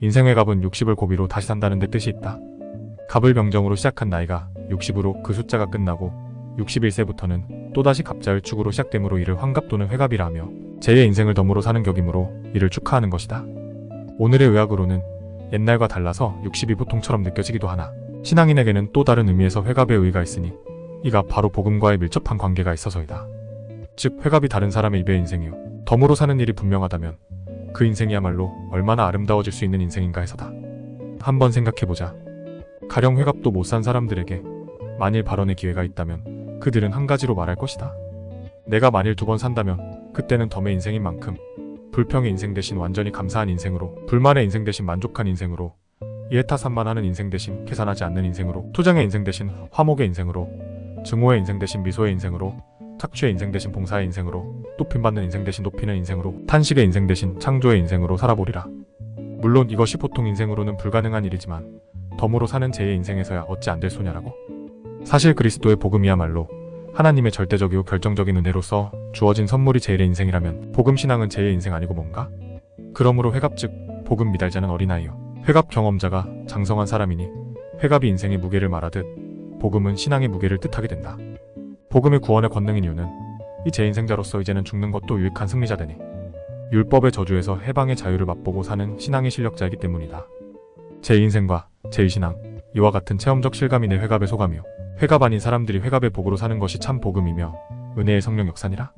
인생의 갑은 60을 고비로 다시 산다는 데 뜻이 있다. 갑을 병정으로 시작한 나이가 60으로 그 숫자가 끝나고 61세부터는 또다시 갑자의 축으로 시작되므로 이를 환갑 또는 회갑이라 하며 제2의 인생을 덤으로 사는 격이므로 이를 축하하는 것이다. 오늘의 의학으로는 옛날과 달라서 60이 보통처럼 느껴지기도 하나 신앙인에게는 또 다른 의미에서 회갑의 의의가 있으니 이가 바로 복음과의 밀접한 관계가 있어서이다. 즉 회갑이 다른 사람의 입의 인생이요 덤으로 사는 일이 분명하다면 그 인생이야말로 얼마나 아름다워질 수 있는 인생인가 해서다. 한번 생각해보자. 가령 회갑도 못 산 사람들에게 만일 발언의 기회가 있다면 그들은 한 가지로 말할 것이다. 내가 만일 두 번 산다면 그때는 덤의 인생인 만큼 불평의 인생 대신 완전히 감사한 인생으로 불만의 인생 대신 만족한 인생으로 이해타산만 하는 인생 대신 계산하지 않는 인생으로 투쟁의 인생 대신 화목의 인생으로 증오의 인생 대신 미소의 인생으로 착취의 인생 대신 봉사의 인생으로 높임받는 인생 대신 높이는 인생으로 탄식의 인생 대신 창조의 인생으로 살아보리라. 물론 이것이 보통 인생으로는 불가능한 일이지만 덤으로 사는 제 인생에서야 어찌 안 될 소냐라고? 사실 그리스도의 복음이야말로 하나님의 절대적이고 결정적인 은혜로서 주어진 선물이 제1의 인생이라면 복음 신앙은 제2의 인생 아니고 뭔가? 그러므로 회갑 즉 복음 미달자는 어린아이요 회갑 경험자가 장성한 사람이니 회갑이 인생의 무게를 말하듯 복음은 신앙의 무게를 뜻하게 된다. 복음의 구원의 권능인 이유는 이제 인생자로서 이제는 죽는 것도 유익한 승리자 되니 율법의 저주에서 해방의 자유를 맛보고 사는 신앙의 실력자이기 때문이다. 제 인생과 제 신앙 이와 같은 체험적 실감이 내 회갑의 소감이요 회갑 아닌 사람들이 회갑의 복으로 사는 것이 참 복음이며 은혜의 성령 역사니라.